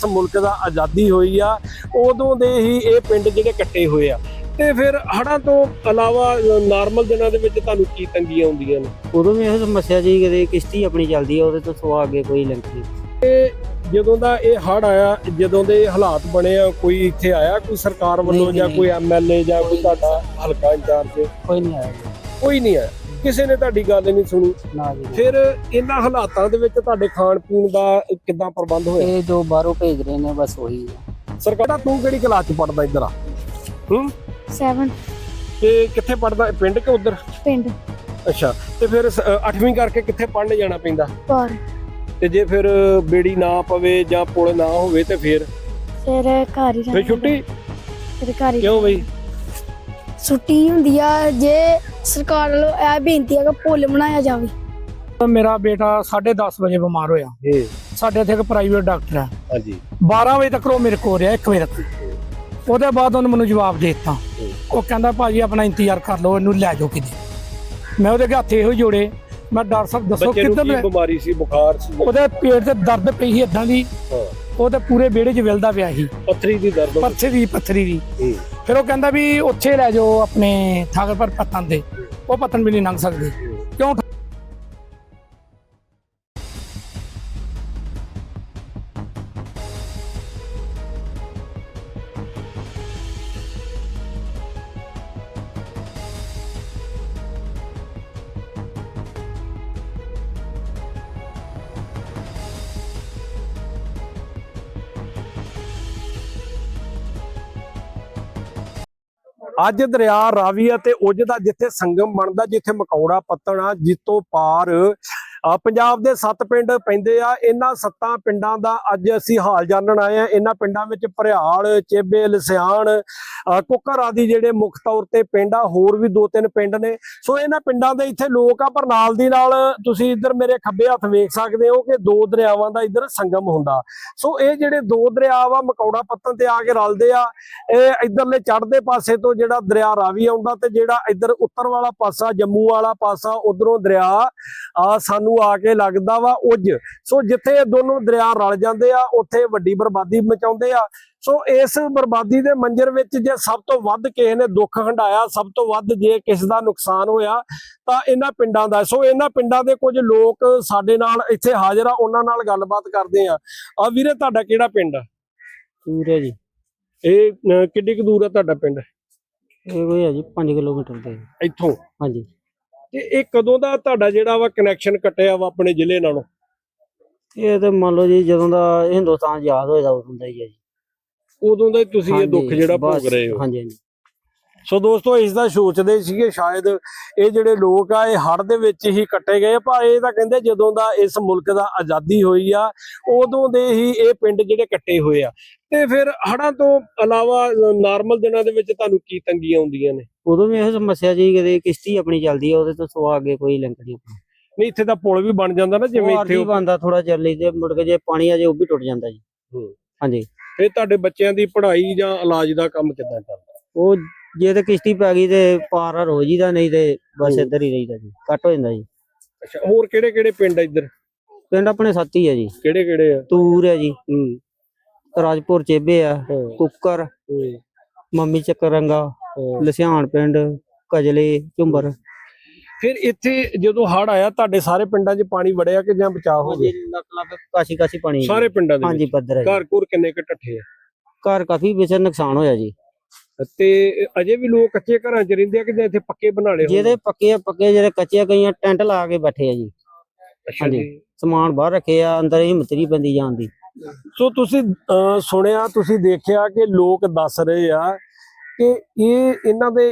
ਇਸ ਮੁਲਕ ਦਾ ਆਜ਼ਾਦੀ ਹੋਈ ਆ ਉਦੋਂ ਦੇ ਹੀ ਇਹ ਪਿੰਡ ਜਿਹੜੇ ਕੱਟੇ ਹੋਏ ਆ। ਤੇ ਫਿਰ ਹੜ੍ਹਾਂ ਤੋਂ ਇਲਾਵਾ ਨਾਰਮਲ ਦਿਨਾਂ ਦੇ ਵਿੱਚ ਤੁਹਾਨੂੰ ਕੀ ਤੰਗੀਆਂ ਆਉਂਦੀਆਂ ਨੇ? ਉਦੋਂ ਵੀ ਇਹ ਸਮੱਸਿਆ ਜੀ ਕਦੇ ਕਿਸ਼ਤੀ ਆਪਣੀ ਚੱਲਦੀ ਆ ਉਹਦੇ ਤੋਂ ਸਵਾ ਅੱਗੇ ਕੋਈ ਲਿੰਕ ਨਹੀਂ ਜਦੋਂ ਦਾ ਇਹ ਹੜ੍ਹ ਆਇਆ ਜਦੋਂ ਦੇ ਹਾਲਾਤ ਬਣੇ ਆ ਕੋਈ ਇੱਥੇ ਆਇਆ ਕੋਈ ਸਰਕਾਰ ਵੱਲੋਂ ਜਾਂ। ਕੋਈ ਐਮਐਲਏ ਜਾਂ ਕੋਈ ਤੁਹਾਡਾ ਹਲਕਾ ਇੰਚਾਰਜ? ਕੋਈ ਨਹੀਂ ਆਇਆ ਕੋਈ ਨਹੀਂ ਆਇਆ। ਕਿਸੇ ਨੇ ਤੁਹਾਡੀ ਗੱਲ ਨਹੀਂ ਸੁਣੀ। ਨਾ ਜੀ। ਫਿਰ ਇਹਨਾਂ ਹਾਲਾਤਾਂ ਦੇ ਵਿੱਚ ਤੁਹਾਡੇ ਖਾਣ ਪੀਣ ਦਾ ਕਿੱਦਾਂ ਪ੍ਰਬੰਧ ਹੋਇਆ? ਇਹ ਜੋ ਬਾਹਰੋਂ ਭੇਜ ਰਹੇ ਨੇ ਬਸ ਉਹੀ ਹੈ। ਸਰਕਾਰਾਂ ਤੂੰ ਕਿਹੜੀ ਕਲਾਸ ਚ ਪੜਦਾ ਇੱਧਰ ਆ? ਹੂੰ? 7 ਤੇ ਕਿੱਥੇ ਪੜਦਾ ਪਿੰਡ ਕਿ ਉਧਰ? ਪਿੰਡ। ਅੱਛਾ ਤੇ ਫਿਰ 8ਵੀਂ ਕਰਕੇ ਕਿੱਥੇ ਪੜਨ ਜਾਣਾ ਪੈਂਦਾ? ਪਰ ਤੇ ਜੇ ਫਿਰ ਬੇੜੀ ਨਾ ਪਵੇ ਜਾਂ ਪੁਲ ਨਾ ਹੋਵੇ ਤੇ ਫਿਰ? ਫਿਰ ਘਰ ਹੀ ਫਿਰ ਰਹਿਣਾ ਛੁੱਟੀ ਫਿਰ ਘਰ ਹੀ ਕਿਉਂ ਬਈ? ਛੁੱਟੀ ਹੁੰਦੀ ਆ ਜੇ ਸਰਕਾਰ ਵੱਲੋਂ ਇਹ ਬੇਨਤੀ ਹੈ ਕਿ ਪੁੱਲ ਬਣਾਇਆ ਜਾਵੇ। ਮੇਰਾ ਬੇਟਾ 10:30 ਵਜੇ ਬਿਮਾਰ ਹੋਇਆ। ਇਹ ਸਾਡੇ ਇੱਥੇ ਇੱਕ ਪ੍ਰਾਈਵੇਟ ਡਾਕਟਰ ਹੈ ਹਾਂਜੀ। 12 ਵਜੇ ਤੱਕ ਉਹ ਮੇਰੇ ਕੋਲ ਰਿਹਾ 1 ਵਜੇ ਤੱਕ। ਉਹਦੇ ਬਾਅਦ ਉਹਨੇ ਮੈਨੂੰ ਜਵਾਬ ਦੇ ਦਿੱਤਾ। ਉਹ ਕਹਿੰਦਾ ਭਾਜੀ ਆਪਣਾ ਇੰਤਜ਼ਾਰ ਕਰ ਲਓ ਇਹਨੂੰ ਲੈ ਜਾਓ ਕਿਤੇ। ਮੈਂ ਉਹਦੇ ਹੱਥ ਇਹੋ ਜੋੜੇ। ਮੈਂ ਡਾਕਟਰ ਸਾਹਿਬ ਦੱਸੋ ਬੱਚੇ ਨੂੰ ਕਿੱਧਰ ਕੀ ਲੈ ਬਿਮਾਰੀ ਸੀ ਬੁਖਾਰ ਸੀ? ਉਹਦੇ ਪੇਟ ਤੇ ਦਰਦ ਪਈ ਸੀ ਇਦਾਂ ਦੀ। ਹਾਂ। ਉਹ ਤੇ ਪੂਰੇ ਵਿਹੜੇ 'ਚ ਵਿਲਦਾ ਪਿਆ ਸੀ ਪੱਥਰੀ ਦੀ ਦਰਦ ਹੋਈ। ਪੱਥੇ ਦੀ ਪੱਥਰੀ ਦੀ। ਫਿਰ ਉਹ ਕਹਿੰਦਾ ਵੀ ਉੱਥੇ ਲੈ ਜਾਓ ਆਪਣੇ ਠਾਕਰ ਪਰ ਪਤਨ ਦੇ ਉਹ ਪਤਨ ਵੀ ਨਹੀਂ ਲੰਘ ਸਕਦੇ ਅੱਜ ਦਰਿਆ ਰਾਵੀ ਅਤੇ ਉਜ ਦਾ ਜਿੱਥੇ ਸੰਗਮ ਬਣਦਾ, ਜਿੱਥੇ ਮਕੌੜਾ ਪੱਤਣ ਆ, ਜਿੱਤੋਂ ਪਾਰ ਪੰਜਾਬ ਦੇ ਸੱਤ ਪਿੰਡ ਪੈਂਦੇ ਆ। ਇਹਨਾਂ ਸੱਤਾਂ ਪਿੰਡਾਂ ਦਾ ਅੱਜ ਅਸੀਂ ਹਾਲ ਜਾਣਨ ਆਏ ਆ ਇਹਨਾਂ ਪਿੰਡਾਂ ਵਿੱਚ ਭਰਿਆਲ, ਚੇਬੇ, ਲਸਿਆਣ ਕੁੱਕਰ ਆਦि ਜਿਹੜੇ ਮੁੱਖ ਤੌਰ ਤੇ ਪਿੰਡ ਆ, ਹੋਰ ਵੀ ਦੋ ਤਿੰਨ ਪਿੰਡ ਨੇ। ਸੋ ਇਹਨਾਂ ਪਿੰਡਾਂ ਦੇ ਇੱਥੇ ਲੋਕ ਆ, ਪਰ ਨਾਲ ਦੀ ਨਾਲ ਤੁਸੀਂ ਇੱਧਰ ਮੇਰੇ ਖੱਬੇ ਹੱਥ ਵੇਖ ਸਕਦੇ ਹੋ ਕਿ ਦੋ ਦਰਿਆਵਾਂ ਦਾ ਇੱਧਰ ਸੰਗਮ ਹੁੰਦਾ। ਸੋ ਇਹ ਜਿਹੜੇ ਦੋ ਦਰਿਆ ਵਾ ਮਕੌੜਾ ਪੱਤਣ ਤੇ ਆ ਕੇ ਰਲਦੇ ਆ, ਇਹ ਇੱਧਰਲੇ ਚੜ੍ਹਦੇ ਪਾਸੇ ਤੋਂ ਜਿਹੜਾ ਦਰਿਆ ਰਾਵੀ ਆਉਂਦਾ ਤੇ ਜਿਹੜਾ ਇੱਧਰ ਉੱਤਰ ਵਾਲਾ ਪਾਸਾ, ਜੰਮੂ ਵਾਲਾ ਪਾਸਾ, ਉਧਰੋਂ ਦਰਿਆ, ਆ ਸਾਨੂੰ ਆ ਕੇ ਲੱਗਦਾ ਵਾ ਉਜ। ਸੋ ਜਿੱਥੇ ਇਹ ਦੋਨੋਂ ਦਰਿਆ ਰਲ ਜਾਂਦੇ ਆ ਉੱਥੇ ਵੱਡੀ ਬਰਬਾਦੀ ਮਚਾਉਂਦੇ ਆ। ਸੋ ਇਸ ਬਰਬਾਦੀ ਦੇ ਮੰਜ਼ਰ ਵਿੱਚ ਜੇ ਸਭ ਤੋਂ ਵੱਧ ਕਿਸੇ ਨੇ ਦੁੱਖ ਹੰਡਾਇਆ ਸਭ ਤੋਂ ਵੱਧ ਜੇ ਕਿਸੇ ਦਾ ਨੁਕਸਾਨ ਹੋਇਆ ਤਾਂ ਇਹਨਾਂ ਪਿੰਡਾਂ ਦਾ। ਸੋ ਇਹਨਾਂ ਪਿੰਡਾਂ ਦੇ ਕੁਝ ਲੋਕ ਸਾਡੇ ਨਾਲ ਇੱਥੇ ਹਾਜ਼ਰ ਆ ਉਹਨਾਂ ਨਾਲ ਗੱਲਬਾਤ ਕਰਦੇ ਆ। ਆ ਵੀਰੇ ਤੁਹਾਡਾ ਕਿਹੜਾ ਪਿੰਡ ਆ? ਪੂਰੇ ਜੀ। ਇਹ ਅਹ, ਕਿੱਡੀ ਕੁ ਦੂਰ ਆ ਤੁਹਾਡਾ ਪਿੰਡ? ਇਹ ਕੋਈ ਹੈ ਜੀ 5 ਕਿਲੋਮੀਟਰ ਦੇ। ਇੱਥੋਂ? ਹਾਂਜੀ। ਤੇ ਇਹ ਕਦੋਂ ਦਾ ਤੁਹਾਡਾ ਜਿਹੜਾ ਵਾ ਕਨੈਕਸ਼ਨ ਕੱਟਿਆ ਵਾ ਆਪਣੇ ਜ਼ਿਲ੍ਹੇ ਨਾਲੋਂ? ਇਹ ਤੇ ਮੰਨ ਲਓ ਜੀ ਜਦੋਂ ਦਾ ਹਿੰਦੁਸਤਾਨ ਆਜ਼ਾਦ ਹੋਇਆ ਉਦੋਂ ਦਾ ਹੀ ਹੈ ਜੀ। ਉਦੋਂ ਦਾ ਹੀ ਤੁਸੀਂ ਇਹ ਦੁੱਖ ਜਿਹੜਾ ਭੋਗ ਰਹੇ ਹੋ। ਹਾਂਜੀ ਹਾਂਜੀ। ਸੋ ਦੋਸਤੋ ਇਸ ਦਾ ਸੋਚਦੇ ਸੀਗੇ ਸ਼ਾਇਦ ਇਹ ਜਿਹੜੇ ਲੋਕ ਆ ਇਹ ਹੜ੍ਹ ਦੇ ਵਿੱਚ ਹੀ ਕੱਟੇ ਗਏ ਪਰ ਇਹ ਤਾਂ ਕਹਿੰਦੇ ਜਦੋਂ ਦਾ ਇਸ ਮੁਲਕ ਦਾ ਆਜ਼ਾਦੀ ਹੋਈ ਆ ਉਦੋਂ ਦੇ ਹੀ ਇਹ ਪਿੰਡ ਜਿਹੜੇ ਕੱਟੇ ਹੋਏ ਆ। ਤੇ ਫਿਰ ਹੜ੍ਹਾਂ ਤੋਂ ਇਲਾਵਾ ਨਾਰਮਲ ਦਿਨਾਂ ਦੇ ਵਿੱਚ ਤੁਹਾਨੂੰ ਕੀ ਤੰਗੀਆਂ ਆਉਂਦੀਆਂ ਨੇ? ਉਦੋਂ ਵੀ ਇਹ ਸਮੱਸਿਆ ਜੀ ਕਦੇ ਕਿਸ਼ਤੀ ਆਪਣੀ ਚੱਲਦੀ ਆ ਉਹਦੇ ਤੋਂ ਸਵਾ ਅੱਗੇ ਕੋਈ ਲਿੰਕ ਨਹੀਂ। ਨਹੀਂ ਇੱਥੇ ਤਾਂ ਪੁਲ ਵੀ ਬਣ ਜਾਂਦਾ ਨਾ ਜਿਵੇਂ ਇੱਥੇ ਇੱਥੇ ਬੰਦਾ ਥੋੜਾ ਚੱਲ ਲਈ ਤੇ ਮੁੜ ਕੇ ਜੇ ਪਾਣੀ ਆ ਜੇ ਉਹ ਵੀ ਟੁੱਟ ਜਾਂਦਾ ਜੀ। ਹਾਂਜੀ। ਫਿਰ ਤੁਹਾਡੇ ਬੱਚਿਆਂ ਦੀ ਪੜ੍ਹਾਈ ਜਾਂ ਇਲਾਜ ਦਾ ਕੰਮ ਕਿੱਦਾਂ ਚੱਲਦਾ? ਉਹ ਜੇ ਤੇ ਕਿਸ਼ਤੀ ਪੈ ਗਈ ਤੇ ਪਾਰ ਹਰ ਹੋ ਜੀਦਾ ਨਹੀਂ ਤੇ ਬਸ। ਇੱਧਰ ਹੀ ਰਹੀਦਾ ਜੀ ਕੱਟ ਹੋ ਜਾਂਦਾ ਜੀ। ਅੱਛਾ ਹੋਰ ਕਿਹੜੇ ਕਿਹੜੇ ਪਿੰਡ ਆ ਇੱਧਰ? ਪਿੰਡ ਆਪਣੇ ਸਾਥੀ ਆ ਜੀ। ਕਿਹੜੇ ਕਿਹੜੇ ਆ? ਤੂਰ ਹੈ ਜੀ। ਹੂੰ। ਰਾਜਪੁਰ ਚੇਬੇ ਆ ਕੁੱਕਰ ਮੰਮੀ ਚੱਕਰੰਗਾ। ਲਸਿਆਣ ਪਿੰਡ ਕਜਲੇ ਝੁੰਬਰ। ਫਿਰ ਇੱਥੇ ਜਦੋਂ ਹੜ ਆਇਆ ਤੁਹਾਡੇ ਸਾਰੇ ਪਿੰਡਾਂ 'ਚ ਪਾਣੀ ਵੜਿਆ ਕਿ ਜਾਂ ਬਚਾਅ ਹੋ ਗਿਆ? ਲੱਖ ਲੱਖ ਕਾਸ਼ੀ ਕਾਸ਼ੀ ਪਾਣੀ ਸਾਰੇ ਪਿੰਡਾਂ ਦੇ ਹਾਂਜੀ ਵਿੱਚ? ਪੱਧਰ ਹੈ ਜੀ। ਘਰ ਘੁਰ ਕਿੰਨੇ ਕੁ ਟੱਠੇ ਆ? ਘਰ ਕਾਫੀ ਵਿੱਚ ਨੁਕਸਾਨ ਹੋਇਆ ਜੀ। ਤੇ ਅਜੇ ਵੀ ਲੋਕ ਕੱਚੇ ਘਰਾਂ 'ਚ ਰਹਿੰਦੇ ਆ ਕਿ ਜਾਂ ਇੱਥੇ ਪੱਕੇ ਬਣਾ ਲਏ ਹੋਏ ਜਿਹਦੇ ਪੱਕੇ ਆ ਪੱਕੇ ਜਿਹੜੇ ਕੱਚੇ ਆ ਕਈਆਂ ਟੈਂਟ ਲਾ ਕੇ ਬੈਠੇ ਆ ਜੀ। ਅੱਛਾ ਹਾਂਜੀ। ਜੀ। ਸਮਾਨ ਬਾਹਰ ਰੱਖੇ ਆ ਅੰਦਰ ਹਿੰਮਤ ਨਹੀਂ ਪੈਂਦੀ ਜਾਣ ਦੀ। ਸੋ ਤੁਸੀਂ ਅਹ, ਸੁਣਿਆ ਤੁਸੀਂ ਦੇਖਿਆ ਕਿ ਲੋਕ ਦੱਸ ਰਹੇ ਆ ਕਿ ਇਹ ਇਹਨਾਂ ਦੇ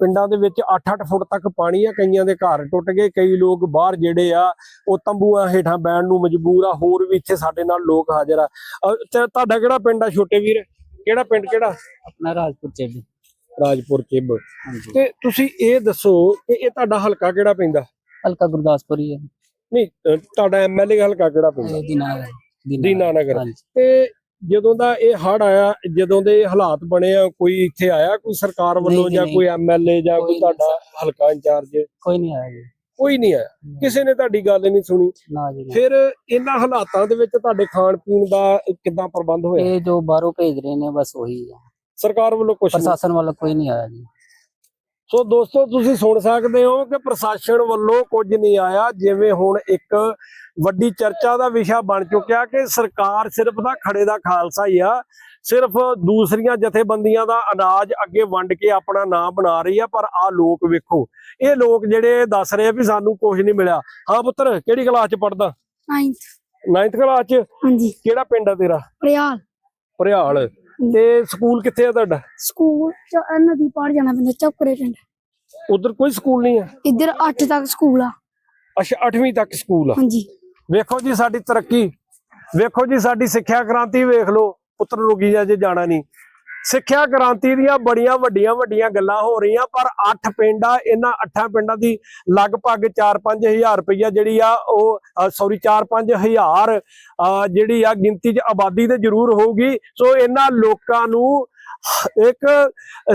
ਪਿੰਡਾਂ ਦੇ ਵਿੱਚ 8-8 ਫੁੱਟ ਤੱਕ ਪਾਣੀ ਆ ਕਈਆਂ ਦੇ ਘਰ ਟੁੱਟ ਗਏ ਕਈ ਲੋਕ ਬਾਹਰ ਜਿਹੜੇ ਆ ਉਹ ਤੰਬੂਆਂ ਹੇਠਾਂ ਬੈਠਣ ਨੂੰ ਮਜਬੂਰ ਆ ਹੋਰ ਵੀ ਇੱਥੇ ਸਾਡੇ ਨਾਲ ਲੋਕ ਹਾਜ਼ਰ ਆ। ਤੁਹਾਡਾ ਕਿਹੜਾ ਪਿੰਡ ਆ ਛੋਟੇ ਵੀਰ? ਕਿਹੜਾ ਪਿੰਡ ਕਿਹੜਾ? ਆਪਣਾ ਰਾਜਪੁਰ ਚੇਬੇ। ਰਾਜਪੁਰ ਹਾਂਜੀ। ਤੇ ਤੁਸੀਂ ਇਹ ਦੱਸੋ ਕਿ ਇਹ ਤੁਹਾਡਾ ਹਲਕਾ ਕਿਹੜਾ ਪੈਂਦਾ ਹਲਕਾ ਗੁਰਦਾਸਪੁਰ ਹੀ ਹੈ। ਨਹੀਂ ਤੁਹਾਡਾ ਐਮਐਲਏ ਹਲਕਾ ਕਿਹੜਾ ਪੈਂਦਾ ਦੀਨਾ ਦੀਨਾਨਗਰ ਤੇ ਜਦੋਂ ਦਾ ਇਹ ਹੜ ਆਇਆ ਜਦੋਂ ਦੇ ਹਾਲਾਤ ਬਣੇ ਆ ਕੋਈ ਇੱਥੇ ਆਇਆ ਕੋਈ ਸਰਕਾਰ ਵੱਲੋਂ ਜਾਂ। ਕੋਈ ਐਮਐਲਏ ਜਾਂ ਕੋਈ ਤੁਹਾਡਾ ਹਲਕਾ ਇੰਚਾਰਜ? ਕੋਈ ਨਹੀਂ ਆਇਆ ਜੀ। ਕੋਈ ਨਹੀਂ ਆਇਆ। ਕਿਸੇ ਨੇ ਤੁਹਾਡੀ ਗੱਲ ਨਹੀਂ ਸੁਣੀ। ਨਾ ਜੀ ਨਾ। ਫਿਰ ਇਹਨਾਂ ਹਾਲਾਤਾਂ ਦੇ ਵਿੱਚ ਤੁਹਾਡੇ ਖਾਣ ਪੀਣ ਦਾ ਕਿੱਦਾਂ ਪ੍ਰਬੰਧ ਹੋਇਆ? ਇਹ ਜੋ ਬਾਹਰੋਂ ਭੇਜ ਰਹੇ ਨੇ ਬਸ ਉਹੀ ਹੈ ਸਰਕਾਰ ਵੱਲੋਂ ਕੁਝ ਪ੍ਰਸ਼ਾਸਨ ਵੱਲੋਂ ਕੋਈ ਨਹੀਂ ਆਇਆ ਜੀ। ਸੋ ਦੋਸਤੋ ਤੁਸੀਂ ਸੁਣ ਸਕਦੇ ਹੋ ਕਿ ਪ੍ਰਸ਼ਾਸਨ ਵੱਲੋਂ ਕੁਝ ਨਹੀਂ ਆਇਆ ਜਿਵੇਂ ਹੁਣ ਇੱਕ ਵੱਡੀ ਚਰਚਾ ਦਾ ਵਿਸ਼ਾ ਬਣ ਚੁੱਕਿਆ ਕਿ ਸਰਕਾਰ ਸਿਰਫ ਦਾ ਖੜੇ ਦਾ ਖਾਲਸਾ ਹੀ ਆ ਸਿਰਫ ਦੂਸਰੀਆਂ ਜਥੇਬੰਦੀਆਂ ਦਾ ਅਨਾਜ ਅੱਗੇ ਵੰਡ ਕੇ ਆਪਣਾ ਨਾਮ ਬਣਾ ਰਹੀ ਆ ਪਰ ਆ ਲੋਕ ਵੇਖੋ ਇਹ ਲੋਕ ਜਿਹੜੇ ਦੱਸ ਰਹੇ ਆ ਵੀ ਸਾਨੂੰ ਕੁਝ ਨਹੀਂ ਮਿਲਿਆ। ਹਾਂ ਪੁੱਤਰ ਕਿਹੜੀ ਕਲਾਸ ਚ ਪੜਦਾ ਨਾਈਨਥ 9th ਕਲਾਸ ਚ? ਹਾਂਜੀ। ਕਿਹੜਾ ਪਿੰਡ ਆ ਤੇਰਾ? ਪ੍ਰਿਆਲ। ਭਰਿਆਲ ਤੇ ਸਕੂਲ ਕਿੱਥੇ ਆ ਤੁਹਾਡਾ? ਸਕੂਲ ਚ ਨਦੀ ਪਾਰ ਜਾਣਾ ਪੈਂਦਾ ਚੌਕਰੇ ਪਿੰਡ। ਉਧਰ ਕੋਈ ਸਕੂਲ ਨਹੀਂ ਆ? ਇੱਧਰ 8 ਤੱਕ ਸਕੂਲ ਆ। ਅੱਛਾ 8ਵੀਂ ਤੱਕ ਸਕੂਲ ਆ। ਹਾਂਜੀ। ਵੇਖੋ ਜੀ ਸਾਡੀ ਤਰੱਕੀ। ਵੇਖੋ ਜੀ ਸਾਡੀ ਸਿੱਖਿਆ ਕ੍ਰਾਂਤੀ ਵੇਖ ਲਓ। ਪੁੱਤਰ ਰੁਕੀ ਜਾ ਜੇ ਜਾਣਾ ਨਹੀਂ। ਸਿੱਖਿਆ ਕ੍ਰਾਂਤੀ ਦੀਆਂ ਬੜੀਆਂ ਵੱਡੀਆਂ ਵੱਡੀਆਂ ਗੱਲਾਂ ਹੋ ਰਹੀਆਂ ਪਰ 8 ਪਿੰਡਾਂ ਇਹਨਾਂ 8 ਪਿੰਡਾਂ ਦੀ ਲਗਭਗ 4-5000 ਰੁਪਈਆ ਜਿਹੜੀ ਆ ਉਹ ਸੌਰੀ 4-5000 ਜਿਹੜੀ ਆ ਗਿਣਤੀ 'ਚ ਆਬਾਦੀ ਤੇ ਜ਼ਰੂਰ ਹੋਊਗੀ। ਸੋ ਇਹਨਾਂ ਲੋਕਾਂ ਨੂੰ ਇੱਕ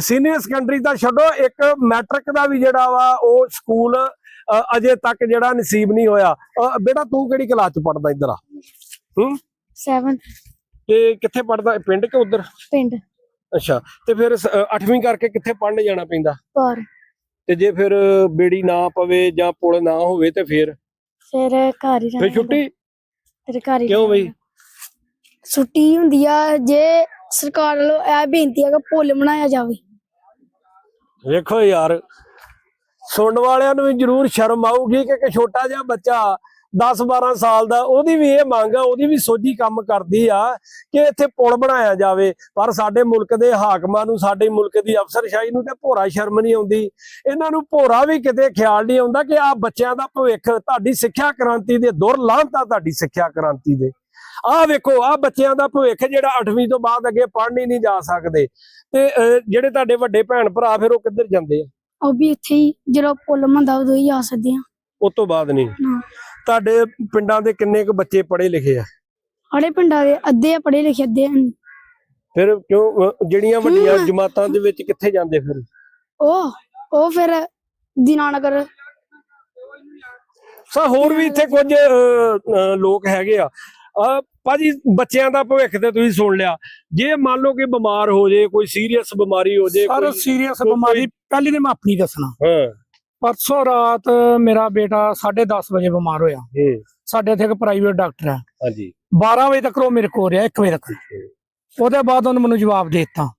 ਸੀਨੀਅਰ ਸੈਕੰਡਰੀ ਦਾ ਛੱਡੋ ਇੱਕ ਮੈਟ੍ਰਿਕ ਦਾ ਵੀ ਜਿਹੜਾ ਵਾ ਉਹ ਸਕੂਲ ਅਜੇ ਤੱਕ ਜਿਹੜਾ ਨਸੀਬ ਨਹੀਂ ਹੋਇਆ। ਬੇਟਾ ਤੂੰ ਕਿਹੜੀ ਕਲਾਸ ਚ ਪੜਦਾ ਇੱਧਰ ਆ? ਹੂੰ? 7 ਤੇ ਕਿੱਥੇ ਪੜਦਾ ਪਿੰਡ ਕਿ ਉਧਰ? ਪਿੰਡ। ਅੱਛਾ ਤੇ ਫਿਰ 8ਵੀਂ ਕਰਕੇ ਕਿੱਥੇ ਪੜਨ ਜਾਣਾ ਪੈਂਦਾ? ਪਰ ਤੇ ਜੇ ਫਿਰ ਬੇੜੀ ਨਾ ਪਵੇ ਜਾਂ ਪੁਲ ਨਾ ਹੋਵੇ ਤੇ ਫਿਰ? ਫਿਰ ਘਰ ਹੀ ਰਹਿਣਾ ਫਿਰ ਛੁੱਟੀ ਫਿਰ ਘਰ ਹੀ ਕਿਉਂ ਬਈ? ਛੁੱਟੀ ਹੁੰਦੀ ਆ ਜੇ ਸਰਕਾਰ ਵੱਲੋਂ ਇਹ ਬੇਨਤੀ ਹੈ ਕਿ ਪੁੱਲ ਬਣਾਇਆ ਜਾਵੇ। ਵੇਖੋ ਯਾਰ ਸੁਣਨ ਵਾਲਿਆਂ ਨੂੰ ਵੀ ਜ਼ਰੂਰ ਸ਼ਰਮ ਆਊਗੀ ਕਿ ਇੱਕ ਛੋਟਾ ਜਿਹਾ ਬੱਚਾ 10 12 ਸਾਲ ਦਾ ਉਹਦੀ ਵੀ ਇਹ ਮੰਗ ਆ ਉਹਦੀ ਵੀ ਸੋਝੀ ਕੰਮ ਕਰਦੀ ਆ ਕਿ ਇੱਥੇ ਪੁਲ ਬਣਾਇਆ ਜਾਵੇ। ਪਰ ਸਾਡੇ ਮੁਲਕ ਦੇ ਹਾਕਮਾਂ ਨੂੰ ਸਾਡੇ ਮੁਲਕ ਦੀ ਅਫਸਰਸ਼ਾਹੀ ਨੂੰ ਤੇ ਭੋਰਾ ਸ਼ਰਮ ਨਹੀਂ ਆਉਂਦੀ। ਇਹਨਾਂ ਨੂੰ ਭੋਰਾ ਵੀ ਕਿਤੇ ਖਿਆਲ ਨਹੀਂ ਆਉਂਦਾ ਕਿ ਆ ਬੱਚਿਆਂ ਦਾ ਭਵਿੱਖ ਤੁਹਾਡੀ ਸਿੱਖਿਆ ਕ੍ਰਾਂਤੀ ਦੇ ਦੁਰ ਲਾਂਤਾ ਤੁਹਾਡੀ ਸਿੱਖਿਆ ਕ੍ਰਾਂਤੀ ਦੇ। ਆਹ ਵੇਖੋ ਆ ਬੱਚਿਆਂ ਦਾ ਭਵਿੱਖ ਜਿਹੜਾ 8ਵੀਂ ਤੋਂ ਬਾਅਦ ਅੱਗੇ ਪੜ੍ਹਨ ਹੀ ਨਹੀਂ ਜਾ ਸਕਦੇ। ਤੇ ਜਿਹੜੇ ਤੁਹਾਡੇ ਵੱਡੇ ਭੈਣ ਭਰਾ ਫਿਰ ਉਹ ਕਿੱਧਰ ਜਾਂਦੇ ਆ? ਉਹ ਵੀ ਇੱਥੇ ਹੀ ਜਦੋਂ ਪੁੱਲ ਮੰਦਾ ਉਦੋਂ ਹੀ ਆ ਸਕਦੇ ਆ। ਉਸ ਤੋਂ ਬਾਅਦ ਨਹੀਂ। ਤੁਹਾਡੇ ਪਿੰਡਾਂ ਦੇ ਕਿੰਨੇ ਕੁ ਬੱਚੇ ਪੜ੍ਹੇ ਲਿਖੇ ਆ? ਸਾਡੇ ਪਿੰਡਾਂ ਦੇ ਅੱਧੇ ਆ ਪੜ੍ਹੇ ਲਿਖੇ ਅੱਧੇ ਨਹੀਂ। ਫਿਰ ਕਿਉਂ ਅਹ, ਜਿਹੜੀਆਂ ਵੱਡੀਆਂ ਹਮ। ਜਮਾਤਾਂ ਦੇ ਵਿੱਚ ਕਿੱਥੇ ਜਾਂਦੇ ਫਿਰ? ਉਹ ਉਹ ਫਿਰ ਦੀਨਾਨਗਰ। ਸਾ ਹੋਰ ਵੀ ਇੱਥੇ ਕੁਝ ਅਹ, ਅਹ, ਲੋਕ ਹੈਗੇ ਆ। ਅਹ, ਭਾਜੀ ਬੱਚਿਆਂ ਦਾ ਭਵਿੱਖ ਤੇ ਤੁਸੀਂ ਸੁਣ ਲਿਆ। ਜੇ ਮੰਨ ਲਓ ਕਿ ਬਿਮਾਰ ਹੋ ਜੇ ਕੋਈ ਸੀਰੀਅਸ ਬਿਮਾਰੀ ਹੋ ਜੇ ਸਰ ਕੋਈ ਸੀਰੀਅਸ ਕੋਈ- ਬਿਮਾਰੀ ਪਹਿਲੀ ਤੇ ਮੈਂ ਆਪਣੀ ਦੱਸਣਾ। ਹਾਂ। ਪਰਸੋਂ ਰਾਤ ਮੇਰਾ ਬੇਟਾ 10:30 ਵਜੇ ਬਿਮਾਰ ਹੋਇਆ। ਹੂੰ। ਸਾਡੇ ਇੱਥੇ ਇੱਕ ਪ੍ਰਾਈਵੇਟ ਡਾਕਟਰ ਹੈ। ਹਾਂਜੀ। 12 ਵਜੇ ਤੱਕ ਉਹ ਮੇਰੇ ਕੋਲ ਰਿਹਾ 1 ਵਜੇ ਤੱਕ। ਉਹਦੇ ਬਾਅਦ ਉਹਨੇ ਮੈਨੂੰ ਜਵਾਬ ਦੇ ਦਿੱਤਾ।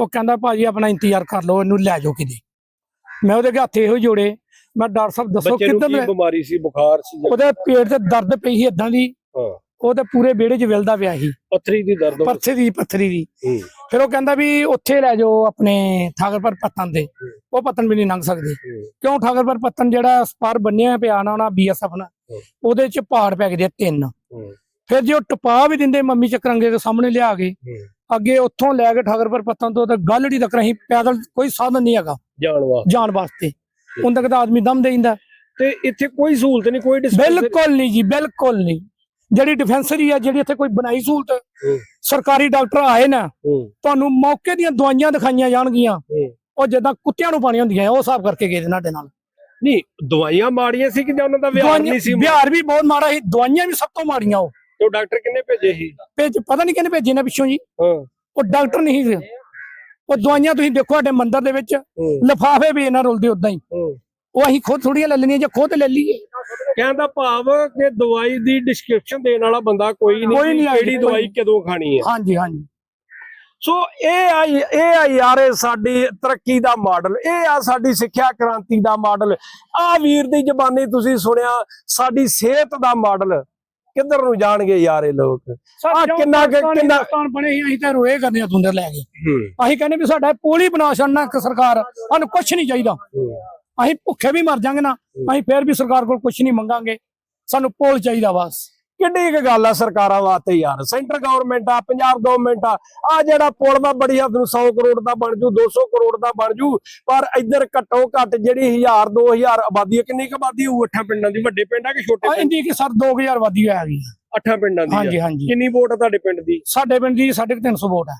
ਉਹ ਕਹਿੰਦਾ ਭਾਜੀ ਆਪਣਾ ਇੰਤਜ਼ਾਰ ਕਰ ਲਓ ਇਹਨੂੰ ਲੈ ਜਾਓ ਕਿਤੇ। ਮੈਂ ਉਹਦੇ ਹੱਥ ਇਹੋ ਹੀ ਜੋੜੇ। ਮੈਂ ਡਾਕਟਰ ਸਾਹਿਬ ਦੱਸੋ ਕਿੱਦਾਂ ਬਿਮਾਰੀ ਸੀ ਬੁਖਾਰ ਸੀ ਉਹਦੇ ਪੇਟ ਤੇ ਦਰਦ ਪਈ ਸੀ ਇਦਾਂ ਦੀ। ਹਾਂ ਉਹਦੇ ਪੂਰੇ ਵਿਹੜੇ 'ਚ ਵਿਲਦਾ ਪਿਆ ਸੀ। ਪੱਥਰੀ ਦੀ ਦਰਦ ਹੋ- ਪੱਥੇ ਦੀ ਪੱਥਰੀ ਦੀ। ਫਿਰ ਉਹ ਕਹਿੰਦਾ ਵੀ ਉੱਥੇ ਲੈ ਜਾਓ ਆਪਣੇ ਠਾਕਰਪੁਰ ਪੱਤਨ ਤੇ ਉਹ ਪੱਤਨ ਵੀ ਨਹੀਂ ਲੰਘ ਸਕਦੇ। ਕਿਉਂ ਠਾਕਰਪੁਰ ਪੱਤਨ ਜਿਹੜਾ ਸਪਾਰ ਬੰਨਿਆ ਪਿਆ ਨਾ ਉਹਨਾਂ ਬੀਐਸਐਫ ਨਾਲ। ਉਹਦੇ 'ਚ ਪਹਾੜ ਪੈ ਗਏ ਤਿੰਨ। ਫਿਰ ਜੇ ਉਹ ਟਪਾ ਵੀ ਦਿੰਦੇ ਮੰਮੀ ਚੱਕਰਾਂਗੇ ਦੇ ਸਾਹਮਣੇ ਲਿਆ ਕੇ। ਅੱਗੇ ਉੱਥੋਂ ਲੈ ਕੇ ਠਾਕਰਪੁਰ ਪੱਤਨ ਤੋਂ ਤੇ ਗੱਲੜੀ ਤੱਕ ਅਸੀਂ ਪੈਦਲ ਕੋਈ ਸਾਧਨ ਨਹੀਂ ਹੈਗਾ। ਜਾਣ ਵਾ ਜਾਣ ਵਾਸਤੇ। ਉਨ ਤੱਕ ਤਾਂ ਆਦਮੀ ਦਮ ਦੇ ਦਿੰਦਾ ਤੇ ਇੱਥੇ ਕੋਈ ਸਹੂਲਤ ਨਹੀਂ ਕੋਈ ਬਿਲਕੁਲ ਨਹੀਂ ਜੀ ਬਿਲਕੁਲ ਨਹੀਂ ਜਿਹੜੀ ਡਿਫੈਂਸਰੀ ਆ ਜਿਹੜੀ ਇੱਥੇ ਕੋਈ ਬਣਾਈ ਸਹੂਲਤ। ਸਰਕਾਰੀ ਡਾਕਟਰ ਆਏ ਨਾ ਤੁਹਾਨੂੰ ਮੌਕੇ ਦੀਆਂ ਦਵਾਈਆਂ ਦਿਖਾਈਆਂ ਜਾਣਗੀਆਂ। ਉਹ ਜਿੱਦਾਂ ਕੁੱਤਿਆਂ ਨੂੰ ਪਾਣੀ ਹੁੰਦੀਆਂ ਉਹ ਹਿਸਾਬ ਕਰਕੇ ਗਏ ਸਾਡੇ ਨਾਲ। ਨਹੀਂ। ਦਵਾਈਆਂ ਮਾੜੀਆਂ ਸੀ ਕਿ ਜਾਂ ਉਹਨਾਂ ਦਾ ਵਿਹਾਰ ਨਹੀਂ ਸੀ? ਬਿਹਾਰ ਵੀ ਬਹੁਤ ਮਾੜਾ ਸੀ ਦਵਾਈਆਂ ਵੀ ਸਭ ਤੋਂ ਮਾੜੀਆਂ ਉਹ। ਤੇ ਡਾਕਟਰ ਕਿੰਨੇ ਭੇਜੇ ਸੀ? ਭੇਜ ਪਤਾ ਨਹੀਂ ਕਿਹਨੇ ਭੇਜੇ ਨੇ ਪਿੱਛੋਂ ਜੀ। ਉਹ ਡਾਕਟਰ ਨਹੀਂ ਸੀ। ਉਹ ਦਵਾਈਆਂ ਤੁਸੀਂ ਦੇਖੋ ਸਾਡੇ ਮੰਦਿਰ ਦੇ ਵਿੱਚ ਲਿਫਾਫੇ ਵੀ ਇਹਨਾਂ ਰੁਲਦੇ ਉਦਾਂ ਹੂੰ। ਉਹ ਅਸੀਂ ਖੁਦ ਥੋੜੀਆਂ ਲੈ ਲੈਣੀਆਂ ਜੇ ਖੁਦ ਲੈ ਲਈਏ। ਕਹਿਣ ਦਾ ਭਾਵ ਕਿ ਦਵਾਈ ਦੀ ਡਿਸਕ੍ਰਿਪਸ਼ਨ ਦੇਣ ਵਾਲਾ ਬੰਦਾ ਕੋਈ ਨਹੀਂ ਆ ਕਿਹੜੀ ਦਵਾਈ ਕਦੋਂ ਖਾਣੀ ਹੈ। ਹਾਂਜੀ ਹਾਂਜੀ। ਸੋ ਇਹ ਆ ਇਹ ਆ ਯਾਰ ਇਹ ਸਾਡੀ ਤਰੱਕੀ ਦਾ ਮਾਡਲ ਇਹ ਆ ਸਾਡੀ ਸਿੱਖਿਆ ਕ੍ਰਾਂਤੀ ਦਾ ਮਾਡਲ। ਆ ਵੀਰ ਦੀ ਜ਼ਬਾਨੀ ਤੁਸੀਂ ਸੁਣਿਆ ਸਾਡੀ ਸਿਹਤ ਦਾ ਮਾਡਲ। ਕਿੱਧਰ ਨੂੰ ਜਾਣਗੇ ਯਾਰ ਇਹ ਲੋਕ? ਆਹ ਕਿੰਨਾ ਕਿੰਨਾ- ਬਣੇ ਸੀ ਅਸੀਂ ਤਾਂ ਰੋਏ ਕਰਨੇ ਆ ਤੁੰਦਰ ਲੈ ਕੇ। ਅਸੀਂ ਕਹਿੰਦੇ ਵੀ ਸਾਡਾ ਪੋਲੀ ਬਣਾ ਛੱਡਣਾ ਸਰਕਾਰ। ਸਾਨੂੰ ਕੁਝ ਨਹੀਂ ਚਾਹੀਦਾ। ਅਸੀਂ ਭੁੱਖੇ ਵੀ ਮਰ ਜਾਾਂਗੇ ਨਾ ਅਸੀਂ ਫੇਰ ਵੀ ਸਰਕਾਰ ਕੋਲ ਕੁਝ ਨਹੀਂ ਮੰਗਾਂਗੇ। ਸਾਨੂੰ ਪੁਲ ਚਾਹੀਦਾ ਬਸ। ਕਿੱਡੀ ਕੁ ਗੱਲ ਆ ਸਰਕਾਰਾਂ ਵਾਸਤੇ ਯਾਰ। ਸੈਂਟਰ ਗਵਰਨਮੈਂਟ ਆ ਪੰਜਾਬ ਗਵਰਨਮੈਂਟ ਆ ਆ ਜਿਹੜਾ ਪੁਲ ਵਾ ਬੜੀ ਹੱਦ ਨੂੰ 100 ਕਰੋੜ ਦਾ ਬਣ ਜੂ 200 ਕਰੋੜ ਦਾ ਬਣ ਜੂ ਪਰ ਇੱਧਰ ਘੱਟੋ ਘੱਟ ਜਿਹੜੀ 1000 2000 ਆਬਾਦੀ ਆ ਕਿੰਨੀ ਕੁ ਆਬਾਦੀ ਹੋਊ ਅੱਠਾਂ ਪਿੰਡਾਂ ਦੀ? ਵੱਡੇ ਪਿੰਡ ਆ ਕਿ ਛੋਟੇ ਆ ਪਿੰਡ? ਇੰਦੀ ਕਿ ਸਰ 2000 ਵਾਦੀ ਹੋਇਆ ਗਈ ਅੱਠਾਂ ਪਿੰਡਾਂ ਦੀ ਆ। ਹਾਂਜੀ ਹਾਂਜੀ। ਕਿੰਨੀ ਵੋਟ ਆ ਤੁਹਾਡੇ ਪਿੰਡ ਦੀ? ਸਾਡੇ ਪਿੰਡ ਦੀ 350 ਵੋਟ ਹੈ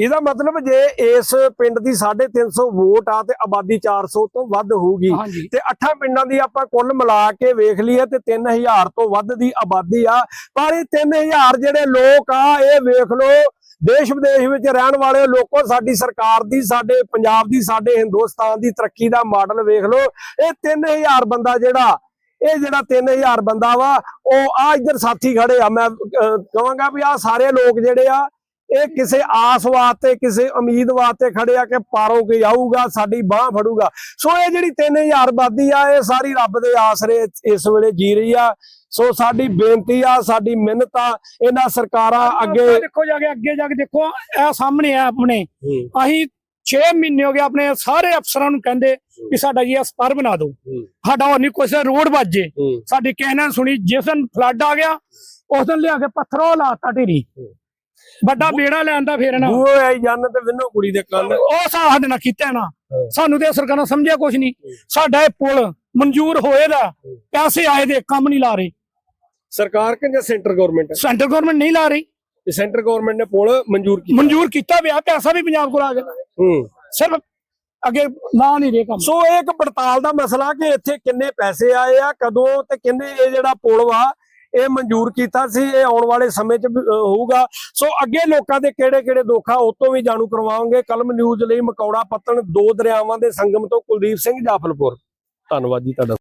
ਇਹਦਾ ਮਤਲਬ ਜੇ ਇਸ ਪਿੰਡ ਦੀ 350 ਵੋਟ ਆ ਤੇ ਆਬਾਦੀ 400 ਤੋਂ ਵੱਧ ਹੋਊਗੀ। ਤੇ ਅੱਠਾਂ ਪਿੰਡਾਂ ਦੀ ਆਪਾਂ ਕੁੱਲ ਮਿਲਾ ਕੇ ਵੇਖ ਲਈਏ ਤੇ 3000 ਤੋਂ ਵੱਧ ਦੀ ਆਬਾਦੀ ਆ। ਪਰ ਇਹ 3000 ਜਿਹੜੇ ਲੋਕ ਆ ਇਹ ਵੇਖ ਲਓ ਦੇਸ਼ ਵਿਦੇਸ਼ ਵਿੱਚ ਰਹਿਣ ਵਾਲੇ ਲੋਕੋ ਸਾਡੀ ਸਰਕਾਰ ਦੀ ਸਾਡੇ ਪੰਜਾਬ ਦੀ ਸਾਡੇ ਹਿੰਦੁਸਤਾਨ ਦੀ ਤਰੱਕੀ ਦਾ ਮਾਡਲ ਵੇਖ ਲਓ। ਇਹ 3000 ਬੰਦਾ ਜਿਹੜਾ ਇਹ ਜਿਹੜਾ 3000 ਬੰਦਾ ਵਾ ਉਹ ਆ ਇੱਧਰ ਸਾਥੀ ਖੜੇ ਆ। ਮੈਂ ਕਹਾਂਗਾ ਵੀ ਆ ਸਾਰੇ ਲੋਕ ਜਿਹੜੇ ਆ ਇਹ ਕਿਸੇ ਆਸ ਵਾਸਤੇ ਕਿਸੇ ਉਮੀਦ ਵਾਸਤੇ ਖੜੇ ਆ ਕਿ ਪਾਰੋਂ ਕੋਈ ਆਊਗਾ ਸਾਡੀ ਬਾਹ ਫੜੂਗਾ। ਸੋ ਇਹ ਜਿਹੜੀ 3000 ਆਬਾਦੀ ਆ ਇਹ ਸਾਰੀ ਰੱਬ ਦੇ ਆਸਰੇ ਇਸ ਵੇਲੇ ਜੀ ਰਹੀ ਆ। ਸੋ ਸਾਡੀ ਬੇਨਤੀ ਆ ਸਾਡੀ ਮਿਹਨਤ ਆ ਇਹਨਾਂ ਸਰਕਾਰਾਂ ਅੱਗੇ ਦੇਖੋ ਜਾ ਕੇ ਅੱਗੇ ਜਾ ਕੇ ਦੇਖੋ ਇਹ ਸਾਹਮਣੇ ਆ ਆਪਣੇ। ਅਸੀਂ 6 ਮਹੀਨੇ ਹੋ ਗਏ ਆਪਣੇ ਸਾਰੇ ਅਫਸਰਾਂ ਨੂੰ ਕਹਿੰਦੇ ਕਿ ਸਾਡਾ ਜੀ ਅਸਪਰ ਬਣਾ ਦਿਓ। ਸਾਡਾ ਹੋਰ ਨਹੀਂ ਕੁਛ ਰੋਡ ਵੱਜੇ। ਸਾਡੀ ਕਹਿਣਾ ਸੁਣੀ ਜਿਸ ਦਿਨ ਫਲੱਡ ਆ ਗਿਆ ਉਸ ਦਿਨ ਲਿਆ ਕੇ ਪੱਥਰੋਂ ਲਾਤਾ ਢੇਰੀ। ਵੱਡਾ ਬੇੜਾ ਲੈਂਦਾ ਫੇਰ ਨਾ। ਬੂਹੇ ਆਈ ਜੰਨ ਤੇ ਵਿੰਨੋ ਕੁੜੀ ਦੇ ਕੰਨ। ਉਹ ਸਾਡੇ ਨਾਲ ਕੀਤਾ ਨਾ। ਸਾਨੂੰ ਤੇ ਸਰਕਾਰਾਂ ਸਮਝਿਆ ਕੁਛ ਨਹੀਂ। ਸਾਡਾ ਇਹ ਪੁਲ ਮਨਜ਼ੂਰ ਹੋਏ ਦਾ। ਪੈਸੇ ਆਏ ਦੇ ਕੰਮ ਨਹੀਂ ਲਾ ਰਹੇ। ਸਰਕਾਰ ਕਿ ਜਾਂ ਸੈਂਟਰ ਗਵਰਨਮੈਂਟ ਸੈਂਟਰ ਗਵਰਨਮੈਂਟ ਨਹੀਂ ਲਾ ਰਹੀ। ਸੈਂਟਰ ਗਵਰਨਮੈਂਟ ਨੇ ਪੁਲ ਮਨਜ਼ੂਰ ਕੀਤਾ। ਮਨਜ਼ੂਰ ਕੀਤਾ ਪਿਆ ਪੈਸਾ ਵੀ ਪੰਜਾਬ ਕੋਲ ਆ ਗਿਆ। ਹੂੰ। ਸਿਰਫ ਅੱਗੇ ਲਾ ਨਹੀਂ ਰਹੇ ਕੰਮ। ਸੋ ਇਹ ਇੱਕ ਪੜਤਾਲ ਦਾ ਮਸਲਾ ਕਿ ਇੱਥੇ ਕਿੰਨੇ ਪੈਸੇ ਆਏ ਆ ਕਦੋਂ ਤੇ ਕਿੰਨੇ ਇਹ ਜਿਹੜਾ ਪੁਲ ਵਾ ਇਹ ਮਨਜ਼ੂਰ ਕੀਤਾ ਸੀ ਇਹ ਆਉਣ ਵਾਲੇ ਸਮੇਂ 'ਚ ਵੀ, ਹੋਊਗਾ। ਸੋ ਅੱਗੇ ਲੋਕਾਂ ਦੇ ਕਿਹੜੇ ਕਿਹੜੇ ਦੁੱਖ ਆ ਤੋਂ ਵੀ ਜਾਣੂ ਕਰਵਾਵਾਂਗੇ। ਕਲਮ ਨਿਊਜ਼ ਲਈ ਮਕੌੜਾ ਪੱਤਣ ਦੋ ਦਰਿਆਵਾਂ ਦੇ ਸੰਗਮ ਤੋਂ ਕੁਲਦੀਪ ਸਿੰਘ ਜਾਫਲਪੁਰ। ਧੰਨਵਾਦ ਜੀ ਤੁਹਾਡਾ।